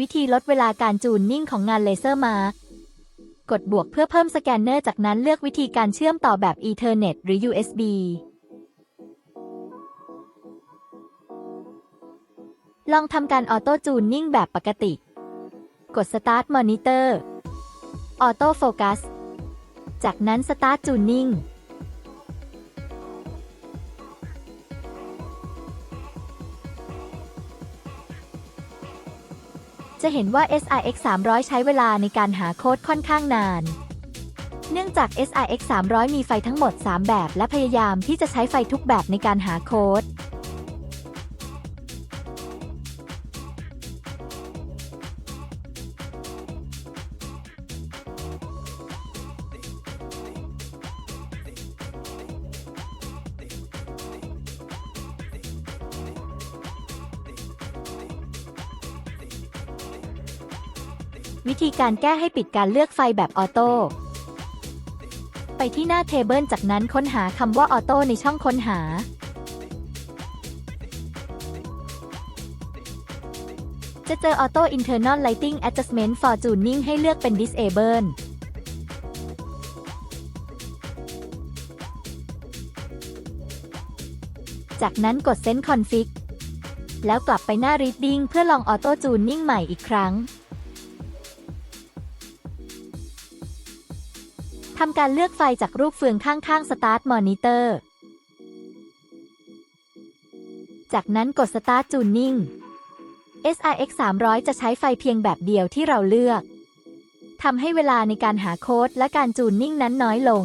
วิธีลดเวลาการจูนนิ่งของงานเลเซอร์มาร์กดบวกเพื่อเพิ่มสแกนเนอร์จากนั้นเลือกวิธีการเชื่อมต่อแบบ Ethernet หรือ USB ลองทำการออโต้จูนนิ่งแบบปกติ กด Start Monitor Auto Focus จากนั้น Start Tuning จะเห็นว่า SRX 300 ใช้เวลาในการหาโค้ดค่อนข้างนาน เนื่องจาก SRX 300 มีไฟทั้งหมด 3 แบบ และพยายามที่จะใช้ไฟทุกแบบในการหาโค้ด วิธีการแก้ให้ปิดการเลือกไฟแบบออโต้ ไปที่หน้าเทเบิลจากนั้นค้นหาคำว่าออโต้ในช่องค้นหา จะเจอ Auto Internal Lighting Adjustment for Tuning ให้เลือกเป็น Disable จากนั้นกด Send Config แล้วกลับไปหน้า Reading เพื่อลอง Auto Tuning ใหม่อีกครั้ง ทำการเลือกไฟจากรูปเฟืองข้างๆ Start Monitor จากนั้นกด Start Tuning SRX 300 จะใช้ไฟเพียงแบบเดียวที่เราเลือก ทำให้เวลาในการหาโค้ดและการจูนนิ่งนั้นน้อยลง